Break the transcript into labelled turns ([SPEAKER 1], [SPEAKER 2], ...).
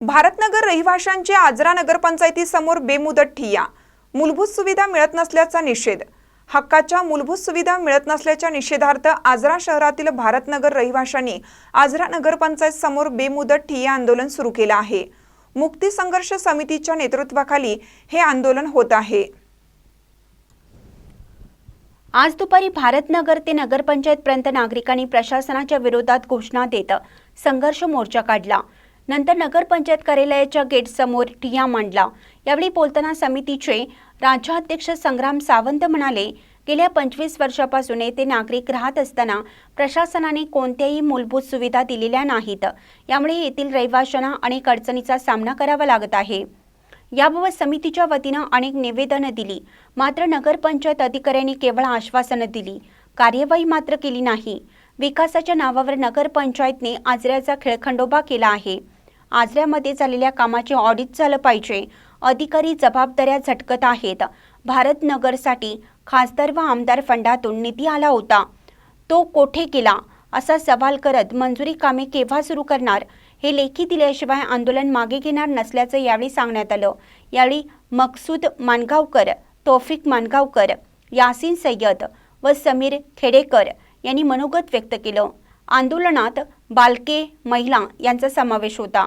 [SPEAKER 1] भारतनगर रहिवाशांचे आजरा नगरपंचायतीसमोर बेमुदत ठिय्या. मूलभूत सुविधा मिळत नसल्याचा निषेध. हक्काच्या मूलभूत सुविधा मिळत नसल्याच्या निषेधार्थ आजरा शहरातील भारतनगर रहिवाशांनी आजरा नगरपंचायत समोर बेमुदत ठिय्या आंदोलन सुरू केलं आहे. मुक्ती संघर्ष समितीच्या नेतृत्वाखाली हे आंदोलन होत आहे.
[SPEAKER 2] आज दुपारी भारतनगर ते नगरपंचायतपर्यंत नागरिकांनी प्रशासनाच्या विरोधात घोषणा देत संघर्ष मोर्चा काढला. नंतर नगरपंचायत कार्यालयाच्या गेटसमोर ठिया मांडला. यावेळी बोलताना समितीचे राज्याध्यक्ष संग्राम सावंत म्हणाले गेल्या पंचवीस वर्षापासून येथे नागरिक राहत असताना प्रशासनाने कोणत्याही मूलभूत सुविधा दिलेल्या नाहीत. यामुळे येथील रहिवाशांना अनेक अडचणीचा सामना करावा लागत आहे. याबाबत समितीच्या वतीनं अनेक निवेदनं दिली. मात्र नगरपंचायत अधिकाऱ्यांनी केवळ आश्वासनं दिली. कार्यवाही मात्र केली नाही. विकासाच्या नावावर नगरपंचायतने आजऱ्याचा खेळखंडोबा केला आहे. आजऱ्यामध्ये झालेल्या कामाचे ऑडिट झालं पाहिजे. अधिकारी जबाबदाऱ्या झटकत आहेत. भारतनगरसाठी खासदार व आमदार फंडातून निधी आला होता. तो कोठे गेला? असा सवाल करत मंजुरी कामे केव्हा सुरू करणार? हे लेखी दिल्याशिवाय आंदोलन मागे घेणार नसल्याचं यावेळी सांगण्यात आलं. यावेळी मकसूद मानगावकर तौफिक मानगावकर यासीन सय्यद व समीर खेडेकर यांनी मनोगत व्यक्त केलं. आंदोलनात बालके महिला यांचा समावेश होता.